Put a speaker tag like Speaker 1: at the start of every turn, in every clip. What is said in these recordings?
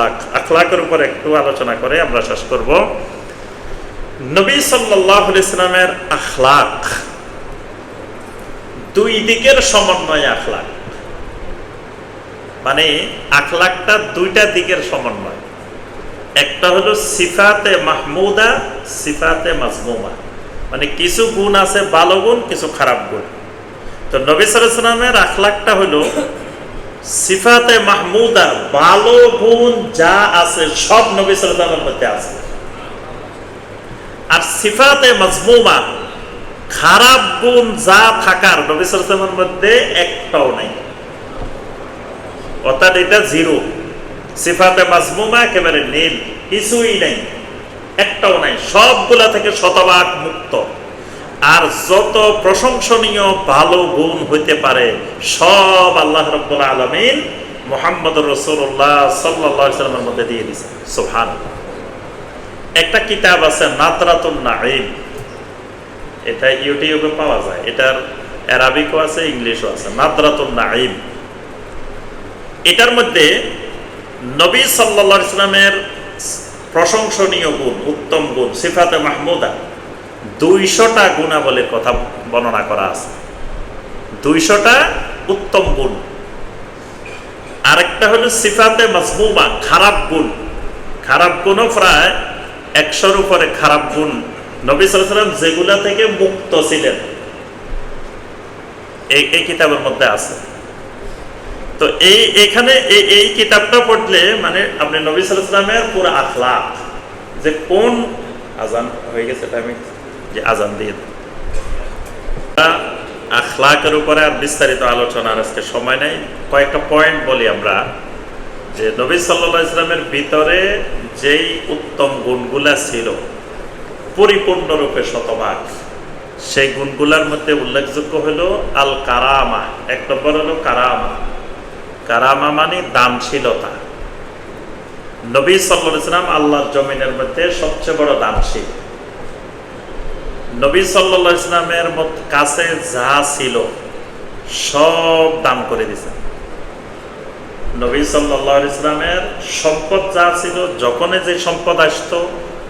Speaker 1: আখলাক, আখলাকের উপর একটু আলোচনা করে আমরা শেষ করব। নবী সাল্লাহ ইসলামের আখলাক দুই দিকের সমন্বয় আখলাক। মানে আখলাকটা দুইটা দিকের সমন্বয়। একটা হলো সিফাতে মাহমুদা, সিফাতে মাজমুমা। মানে কিছু গুণ আছে ভালো গুণ, কিছু খারাপ গুণ। তো নবী সালামের আখলাকটা হলো সিফাতে মাহমুদা ভালো গুণ যা আছে, সব নবী সালামের মধ্যে আছে। আর সিফাতে মাজমুমা, খারাপ গুণ যা থাকার নবী সালামের মধ্যে একটাও নাই। অর্থাৎ এটা জিরো। সিফাতে মাজমুমা একেবারে নীল কিছুই নাই, একটাও নাই, সবগুলা থেকে শতভাগ মুক্ত। আর যত প্রশংসনীয় ভালো গুণ হইতে পারে, সব আল্লাহ রব্বুল আলমিন মোহাম্মদ রসুল্লাহ সাল্লামের মধ্যে দিয়ে দিছে সোহান একটা কিতাব আছে নাতরাতুল নাইম এটা ইউটিউবে পাওয়া যায়। এটার অ্যারাবিকও আছে, ইংলিশও আছে। নাতরাতুল নাইম এটার মধ্যে নবী সাল্লা ইসলামের প্রশংসনীয় গুণ, উত্তম গুণ, সিফাতে মাহমুদা। দুইশোটা গুণাবলীর কথা বর্ণনা করা আছে। দুইশোটা উত্তম গুণ। আরেকটা হলো সিফাতে মাজমুমা খারাপ গুণ। খারাপ গুণও প্রায় একশোর উপরে খারাপ গুণ। নবী সাল্লাম যেগুলা থেকে মুক্ত ছিলেন, এই এই কিতাবের মধ্যে আছে। তো এই এখানে এই এই কিতাবটা পড়লে মানে আপনি নবী সালামের পুরো আখলাক, যে কোন আজান হয়ে গেছে আমি যে আজান দিয়ে আখলাকের উপরে আর বিস্তারিত আলোচনার আজকে সময় নেই। কয়েকটা পয়েন্ট বলি আমরা, যে নবী সাল্লা ইসলামের ভিতরে যেই উত্তম গুণগুলা ছিল, পরিপূর্ণরূপে শতভাগ, সেই গুণগুলার মধ্যে উল্লেখযোগ্য হলো আল কারামা এক নম্বর হলো কারামা। কারামা মানে দানশীলতা। নবী সাল্লাম আল্লাহর জমিনের মধ্যে সবচেয়ে বড় দানশীল। নবী সাল্লা ইসলামের কাছে যা ছিল, সব দান করে দিয়েছেন নবী সাল্লাহ ইসলামের সম্পদ যা ছিল, যখনই যে সম্পদ আসত,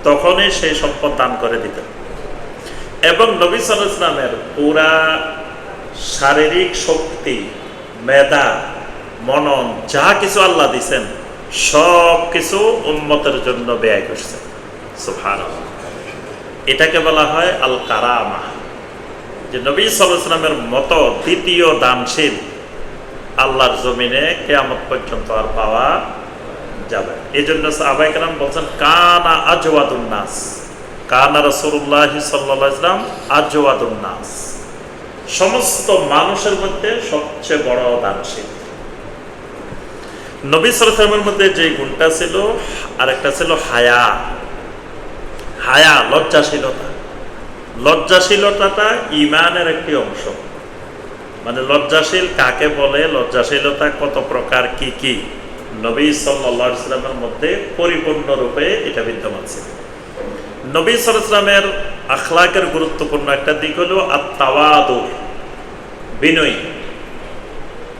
Speaker 1: তখনই সেই সম্পদ দান করে দিতেন এবং নবী সাল্লাহ ইসলামের পুরা শারীরিক শক্তি, মেধা, মনন, যা কিছু আল্লাহ দিছেন সব কিছু উন্মতের জন্য ব্যয় করছে। সুফান এটাকে বলা হয় আল কারামা যে নবী সালামের মতো দ্বিতীয় দানশীল আল্লাহর জমিনে কেয়ামত পর্যন্ত আর পাওয়া যাবে এই জন্য আবাই কালাম বলছেন, কানা আজওয়াদুন নাস। কানা রসুল্লাহ সাল্লাহ ইসলাম আজওয়াদুন সমস্ত মানুষের মধ্যে সবচেয়ে বড় দানশীল। নবী সালামের মধ্যে যে গুণটা ছিল আর একটা ছিল হায়া। হায়া, লজ্জাশীলতা। লজ্জাশীলতাটা ইমানের একটি অংশ। মানে লজ্জাশীল কাকে বলে? লজ্জাশীলতা কত প্রকার, কি কি? নবী সাল্লা মধ্যে পরিপূর্ণরূপে এটা বিদ্যমান ছিল। নবী সালামের আখলাকের গুরুত্বপূর্ণ একটা দিক হলো আত্মাওয়াদু বিনয়ী।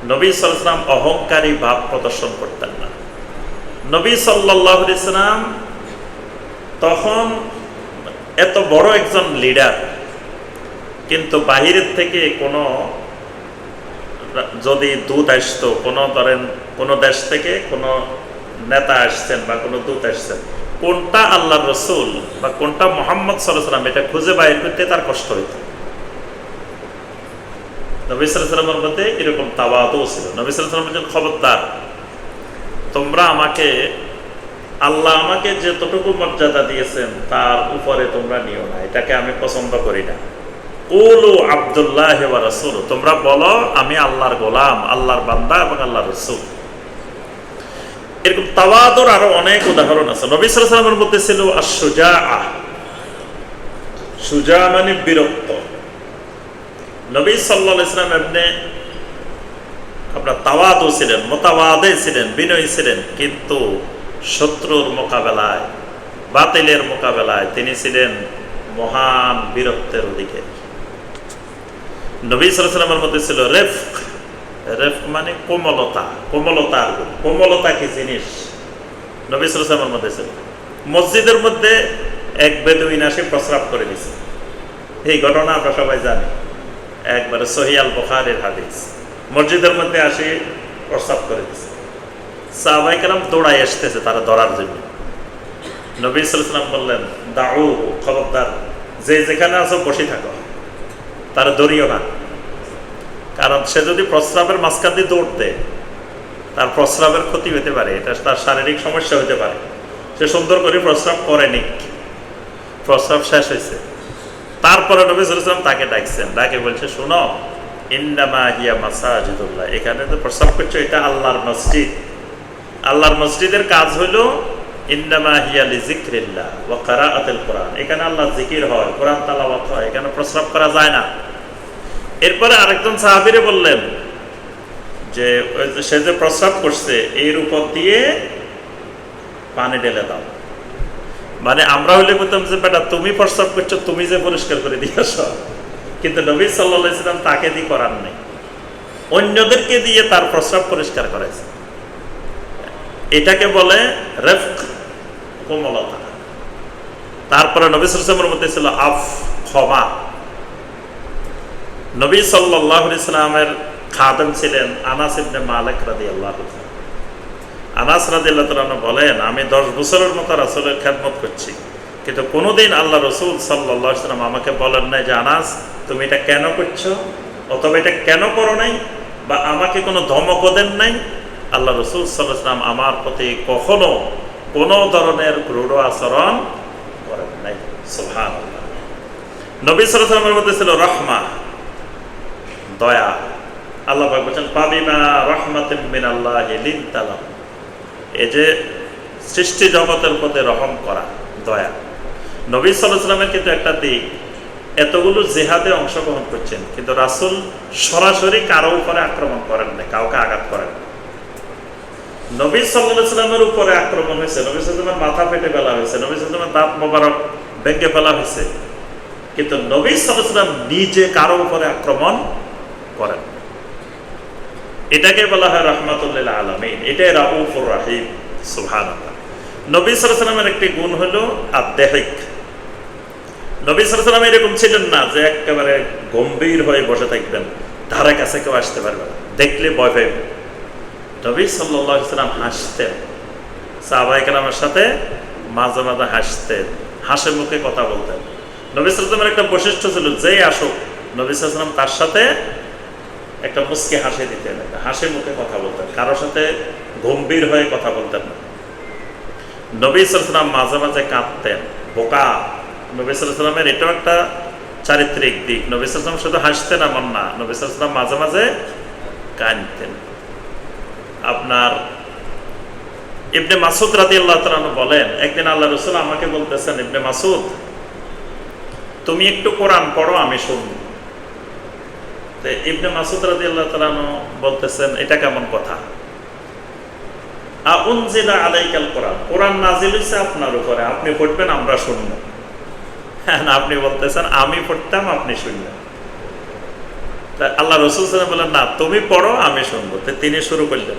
Speaker 1: নবী সালাম অহংকারী ভাব প্রদর্শন করতেন না। নবী সাল্লাহ ইসলাম তখন এত বড় একজন লিডার কিন্তু বাহিরের থেকে কোনো যদি দূত আসতো, কোনো ধরেন কোনো দেশ থেকে কোনো নেতা আসছেন বা কোনো দূত আসছেন, কোনটা আল্লাহ রসুল বা কোনটা মোহাম্মদ সাল্লাম এটা খুঁজে বাইর করতে তার কষ্ট হইত? নবিসামের মধ্যে এরকম তাবাদও ছিল। নবিসাম বলছেন খবরদার, তোমরা আমাকে আল্লাহ আমাকে যতটুকু মর্যাদা দিয়েছেন, তার উপরে তোমরা নিও না। এটাকে আমি পছন্দ করি না। উলু আবদুল্লাহ রসুল, তোমরা বলো, আমি আল্লাহর গোলাম, আল্লাহর বান্দা এবং আল্লাহর রসুল। এরকম তাওয়াদর আরও অনেক উদাহরণ আছে। নবী সালামের মধ্যে ছিল আর সুজা আহ সুজা মানে বিরক্ত নবী সাল্লা ইসলাম এমনি আপনার তাওয়াদও ছিলেন মোতাবাদে ছিলেন, বিনয়ী ছিলেন, কিন্তু শত্রুর মোকাবেলায়, বাতিলের মোকাবেলায় তিনি ছিলেন মহান বীরত্বের অধিকারী। নবী সালামের মধ্যে ছিল রেফ রেফ মানে কোমলতা কোমলতার গুণ। কোমলতা কি জিনিস? নবী সালামের মধ্যে ছিল। মসজিদের মধ্যে এক বেদুইন আসে প্রস্রাব করে দিছে এই ঘটনা আমরা সবাই জানি। একবারে সহিয়াল বখারের হাদিস। মসজিদের মধ্যে আসে প্রস্রাব করে দিছে সাহাবাই কালাম দৌড়াই আসতেছে তারা ধরার জন্য। নবী সালাম বললেন, দাউ, খবরদার, যে যেখানে আছো বসে থাকো। তারা দৌড়িও না। কারণ সে যদি প্রস্রাবের মাঝখান দিয়ে দৌড় দেয়, তার প্রস্রাবের ক্ষতি হতে পারে, এটা তার শারীরিক সমস্যা হতে পারে। সে সুন্দর করে প্রস্রাব করেনি প্রস্রাব শেষ হয়েছে। তারপরে নবী সালাম তাকে ডাকছেন। ডাকে বলছে, শোনো ইন্দামা হিয়া মাসাজিদুল্লাহ। এখানে তো প্রস্রাব করছ, এটা আল্লাহর মসজিদ। আল্লাহর মসজিদের কাজ হলো আল্লাহ করছে পানি ঢেলে দাও। মানে আমরা হলে বলতাম যে, বেটা, তুমি প্রস্রাব করছ, তুমি যে পরিষ্কার করে দিয়ে কিন্তু নবী সাল্লাহ ইসলাম তাকে দিয়ে করার নেই। অন্যদেরকে দিয়ে তার প্রস্রাব পরিষ্কার করাইছে। এটাকে বলে কোমলতা। তারপরে নবী সালামের মধ্যে ছিল আফ ক্ষমা নবী সাল্লাহ ইসলামের খাদেম ছিলেন আনাস ইবনে মালিক রাদি আল্লাহ আনাস রাদি আল্লাহ বলেন, আমি দশ বছরের মতো রাসুলের খেদমত করছি, কিন্তু কোনোদিন আল্লাহ রসুল সাল্লাহ সাল্লাম আমাকে বলেন নাই যে, আনাস, তুমি এটা কেন করছ? অথবা এটা কেন করো নাই? বা আমাকে কোনো ধমকও দেন নাই? আল্লাহ রসুল সাল্লাম আমার প্রতি কখনো কোনো ধরনের ক্রূঢ় আচরণ করেন নাই। সুহান নবী সালামের মধ্যে ছিল রহমা, দয়া। আল্লাহ বলছেন পাবিমা রহমাতিম মিন আল্লাহ তালাম এই যে সৃষ্টি জগতের প্রতি রহম করা, দয়া। নবী সাল্লামের কিন্তু একটা দিক, এতগুলো জেহাদে অংশগ্রহণ করছেন, কিন্তু রাসুল সরাসরি কারও উপরে আক্রমণ করেন না কাউকে আঘাত করেন না নবী সাল্লামের উপরে আক্রমণ হয়েছে। নবী সাল্লামের মাথা ফেটে ফেলা হয়েছে। নবী সাল্লামের দাঁত মোবারক ভেঙে ফেলা হয়েছে। কিন্তু নবী সাল্লাম নিজে কারও উপরে আক্রমণ করেন এটাকে বলা হয় রহমাতুল্লাহ আলমিন। এটাই রাউফুর রাহিম সুহান নবী সাল্লামের একটি গুণ হলো আদেহিক নবী সাল্লাম এরকম ছিলেন না যে একেবারে গম্ভীর হয়ে বসে থাকবেন। ধারে কাছে কেউ আসতে পারবে না। দেখলে ভয় পাইবে নবী সাল্লাম হাসতেন। সাহবাইকালামের সাথে মাঝে মাঝে হাসতেন, হাসে মুখে কথা বলতেন। নবী সালামের একটা বৈশিষ্ট্য ছিল যেই আসুক, নবী সালাম তার সাথে একটা মুসকে হাসি দিতেন, একটা হাসি মুখে কথা বলতেন, কারোর সাথে গম্ভীর হয়ে কথা বলতেন না। নবী সালাম মাঝে মাঝে কাঁদতেন, বোকা। নবী সালামের এটাও একটা চারিত্রিক দিক। নবী সালাম শুধু হাসতেন এমন না, নবী সালাম মাঝে মাঝে কাঁদতেন। আপনার ইবনে মাসুদ রাদি আল্লাহ বলেন, একদিন আল্লাহ রসুল আমাকে বলতেছেন, ইবনে মাসুদ তুমি একটু কোরআন পড়ো, আমি শুনব। ইবনে মাসুদ রাদি আল্লাহ বলতেছেন, এটা কেমন কথা? আউনজিলা কোরআন। আপনার উপরে, আপনি পড়বেন, আমরা হ্যাঁ আপনি বলতেছেন, আমি পড়তাম, আপনি শুনবেন আল্লাহ রসুল বলেন, না, তুমি পড়ো, আমি শুনব। তিনি শুরু করলেন।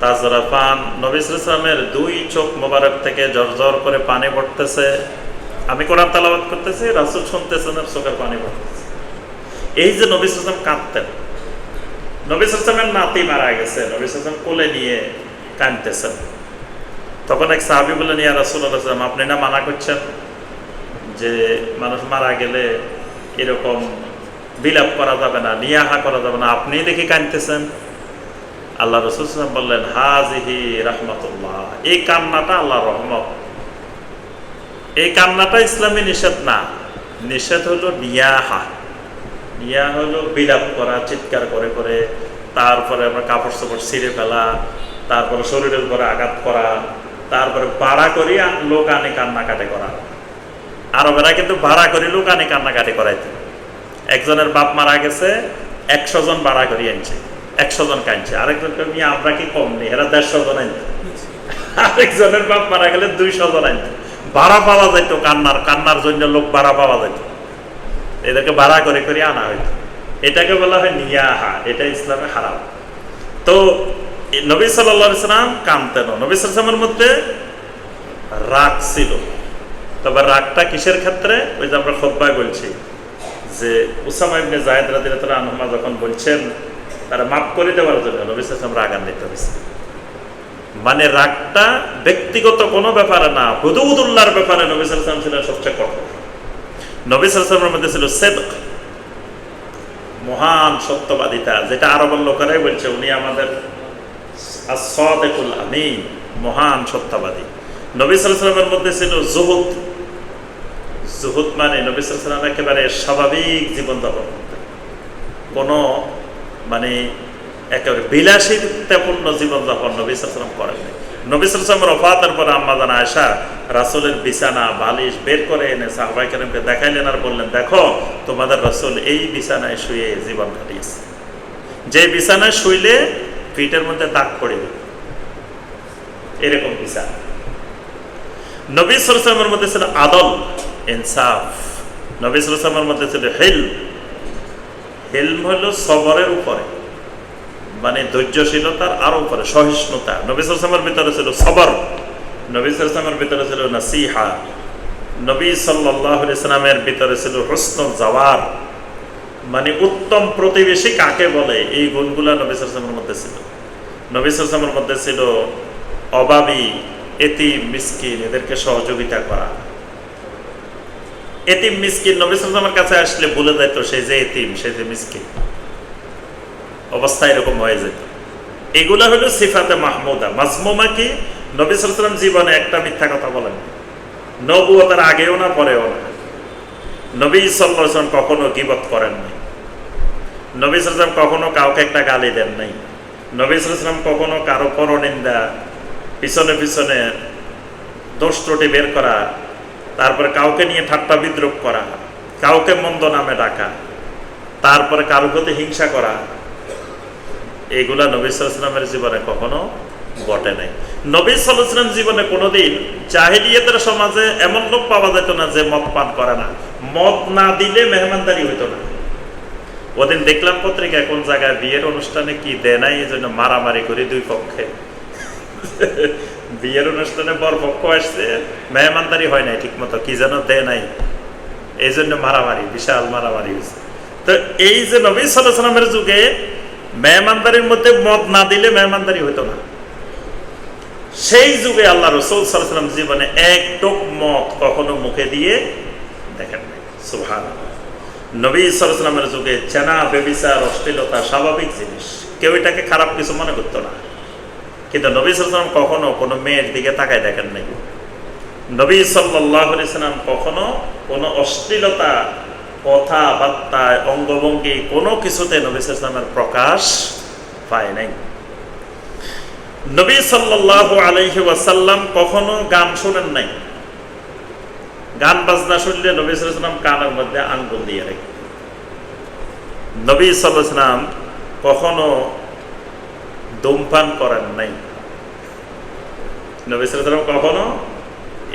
Speaker 1: তাজরা পান নবী সাল্লামের দুই চোখ মোবারক থেকে জর্জর করে পানি পড়তেছে। আমি কোরআন তালাবাদ করতেছি, রাসুল শুনতেছেন চোখের পানি পড়তেছে। এই যে নবী সাল্লাম কাঁদতেন। নবী সাল্লামের নাতি মারা গেছে, নবী সাল্লাম কোলে নিয়ে কাঁদতেছেন। তখন এক সাহাবি বললেন, ইয়া রাসুল আল্লাহ আপনি না মানা করছেন যে মানুষ মারা গেলে এরকম বিলাপ করা যাবে না, নিয়াহা করা যাবে না? আপনি দেখি কাঁদতেছেন। আল্লাহ রসুল বললেন হাজিহি রহমতুল্লাহ। এই কান্নাটা আল্লাহ রহমত। এই কান্নাটা ইসলামী নিষেধ না। নিষেধ হলো নিয়াহা। নিয়া হলো বিলাপ করা, চিৎকার করে করে, তারপরে আমরা কাপড় চাপড় ছিঁড়ে ফেলা, তারপরে শরীরের উপরে আঘাত করা, তারপরে ভাড়া করি লোক আনে কান্নাকাটি করা। আরবেরা কিন্তু ভাড়া করি লোক আনে কান্নাকাটি করাইতো। একজনের বাপ মারা গেছে, একশো জন ভাড়া করি আনছে। একশো জন কানছে আরেকজন কমি আমরা কি কম নেই? এরা দেড়শো জন আনছে। আরেকজনের বাপ মারা গেলে দুইশো জন আনছে। ভাড়া পাওয়া যাইতো কান্নার কান্নার জন্য লোক ভাড়া পাওয়া যাইতো। এদেরকে ভাড়া করে করে আনা হইতো। এটাকে বলা হয় নিয়াহা, এটা ইসলামে হারাম। তো নবী সাল্লাহ ইসলাম কামতেন নবী সালামের মধ্যে রাগ ছিল। তবে রাগটা কিসের ক্ষেত্রে? ওই যে আমরা খোদ্বায় বলছি যে উসামা ইবনে জায়দ রাদিয়াল্লাহু আনহুমা যখন বলছেন তারা মাফ করে দেওয়ার জন্য নবী সাল্লাম রাগান্বিত হয়েছে। মানে রাগটা ব্যক্তিগত কোনো ব্যাপারে না, হুদুদুল্লাহর ব্যাপারে নবী সাল্লাম ছিলেন সবচেয়ে কঠোর। নবী সাল্লামের মধ্যে ছিল সেদক, মহান সত্যবাদিতা, যেটা আরবের লোকেরাই বলছে, উনি আমাদের আসাদেকুল আমিন, মহান সত্যবাদী। নবী সাল্লামের মধ্যে ছিল জুহুদ। জুহুদ মানে নবী সাল্লাম একেবারে স্বাভাবিক জীবনযাপন কোনো মানে একেবারে বিলাসিতাপূর্ণ জীবনযাপন নবী সাল্লাম করেননি নবী সাল্লামের অফাতের পরে আম্মাদান আয়সা রাসুলের বিছানা, বালিশ বের করে এনে সাহবাই কালামকে দেখাইলেন আর বললেন, দেখো, তোমাদের রাসুল এই বিছানায় শুয়ে জীবন কাটিয়েছে। যে বিছানায় শুইলে পিঠের মধ্যে দাগ পড়বে এরকম বিছানা। নবী সালামের মধ্যে ছিল আদল, ইনসাফ। নবী সালামের মধ্যে ছিল হেল। হেলম হলো সবরের উপরে। মানে ধৈর্যশীলতার আরও উপরে, সহিষ্ণুতা। নবী সালামের ভিতরে ছিল সবর। নবী সালামের ভিতরে ছিল নাসিহা। নবী সাল্লাহ ইসলামের ভিতরে ছিল হুসন জওয়ার। মানে উত্তম প্রতিবেশী কাকে বলে? এই গুণগুলা নবী সালামের মধ্যে ছিল। নবী সালামের মধ্যে ছিল অভাবী এতিম, মিসকিন, এদেরকে সহযোগিতা করা। এতিম মিসকিন, নবী সালামের কাছে আসলে বলে যেত সে যে এতিম, সে যে মিসকিন। অবস্থা এরকম হয়ে যেত এগুলা হলো সিফাতে মাহমুদা। মাজমুমা কি? নবী সালাম জীবনে একটা মিথ্যা কথা বলেন। নবুয়তার আগেও না, পরেও না। নবী সাল্লাম কখনো গিবত করেন নাই। নবী সালাম কখনো কাউকে একটা গালি দেন নাই। নবী সালাম কখনো কারও পরনিন্দা, পিছনে পিছনে দোষ ত্রুটি বের করা তারপরে কাউকে নিয়ে ঠাট্টা বিদ্রুপ করা, কাউকে মন্দ নামে ডাকা, তারপরে কারও প্রতি হিংসা করা এইগুলা নবী সাল্লামের জীবনে কখনো ঘটে নাই। নবী সাল্লাম জীবনে কোনোদিন জাহিলিয়াতের সমাজে এমন লোক পাওয়া যেত না যে মদ পান করে না। মদ না দিলে মেহমানদারি হইতো না। ওদিন দেখলাম পত্রিকায় কোন জায়গায় বিয়ের অনুষ্ঠানে কি দেয় নাই এই জন্য মারামারি করি দুই পক্ষে। বিয়ের অনুষ্ঠানে বর পক্ষ আসছে, মেহমানদারি হয় নাই ঠিক মতো কি যেন দেয় নাই। এই জন্য মারামারি, বিশাল মারামারি হয়েছে। তো এই যে নবী সাল্লামের যুগে মেহমানদারির মধ্যে মদ না দিলে মেহমানদারি হইতো না। সেই যুগে আল্লাহ রসুল সাল্লাম জীবনে এক টোক মদ কখনো মুখে দিয়ে দেখেন নাই। সুভান নবী সাল্লামের যুগে চেনা, বেবিচার, অশ্লীলতা স্বাভাবিক জিনিস। কেউ এটাকে খারাপ কিছু মনে করতো না। কিন্তু নবী সাল্লাম কখনো কোনো মেয়ের দিকে তাকায় দেখেন নাই। নবী সাল্লাম কখনো কোনো অশ্লীলতা কথাবার্তায় অঙ্গভঙ্গি কোনো কিছুতে নবী সাল্লামের প্রকাশ পায় নাই। নবী সাল্লাহ আলহি কখনো গান শোনেন নাই। গান বাজনা শুনলে নবী সাল্লাম কানের মধ্যে আঙ্গুল দিয়ে রাখে। নবী সাল্লাম কখনো ধূমপান করেন নাই। নবী কখনো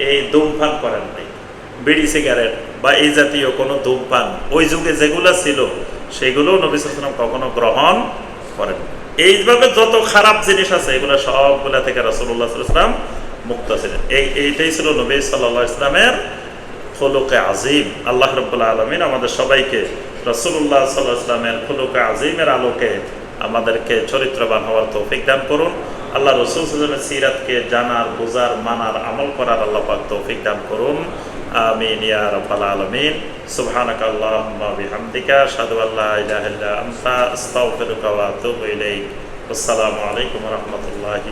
Speaker 1: এই ধূমপান করেন নাই। বিড়ি, সিগারেট বা এই জাতীয় কোনো ধূমপান, ওই যুগে যেগুলো ছিল, সেগুলো নবী সাল্লাম কখনো গ্রহণ করেন এইভাবে যত খারাপ জিনিস আছে, এগুলো সবগুলা থেকে রসুল্লাহ মুক্ত ছিলেন। এই, এইটাই ছিল নবী সাল্লাহ ইসলামের ফলুকে আজিম। আল্লাহ রব্বুল্লাহ আলমিন আমাদের সবাইকে রসুল্লাহ সাল্লাহ ইসলামের ফলুকে আজিমের আলোকে আমাদেরকে চরিত্রবান হওয়ার তৌফিক দান করুন। আল্লাহ রসুল সাল্লামের সিরাতকে জানার, বোঝার, মানার, আমল করার আল্লাহ পাক তৌফিক দান করুন। আমিন ইয়া রাব্বাল আলামিন। সুবহানাকা আসসালামু আলাইকুম রহমতুল্লাহ